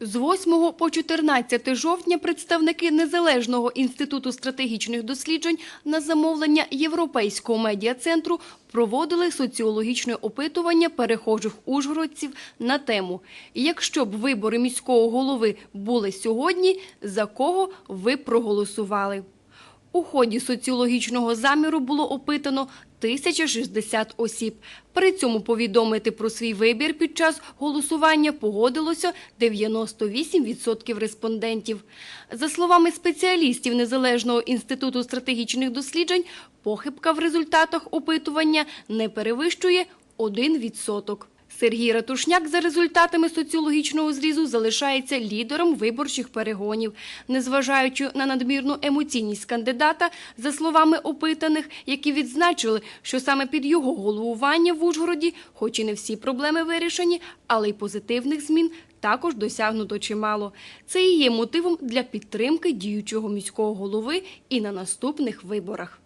З 8 по 14 жовтня представники Незалежного інституту стратегічних досліджень на замовлення Європейського медіа-центру проводили соціологічне опитування перехожих ужгородців на тему «Якщо б вибори міського голови були сьогодні, за кого ви проголосували?» У ході соціологічного заміру було опитано 1060 осіб. При цьому повідомити про свій вибір під час голосування погодилося 98% респондентів. За словами спеціалістів Незалежного інституту стратегічних досліджень, похибка в результатах опитування не перевищує 1%. Сергій Ратушняк за результатами соціологічного зрізу залишається лідером виборчих перегонів. Незважаючи на надмірну емоційність кандидата, за словами опитаних, які відзначили, що саме під його головування в Ужгороді, хоч і не всі проблеми вирішені, але й позитивних змін також досягнуто чимало. Це і є мотивом для підтримки діючого міського голови і на наступних виборах.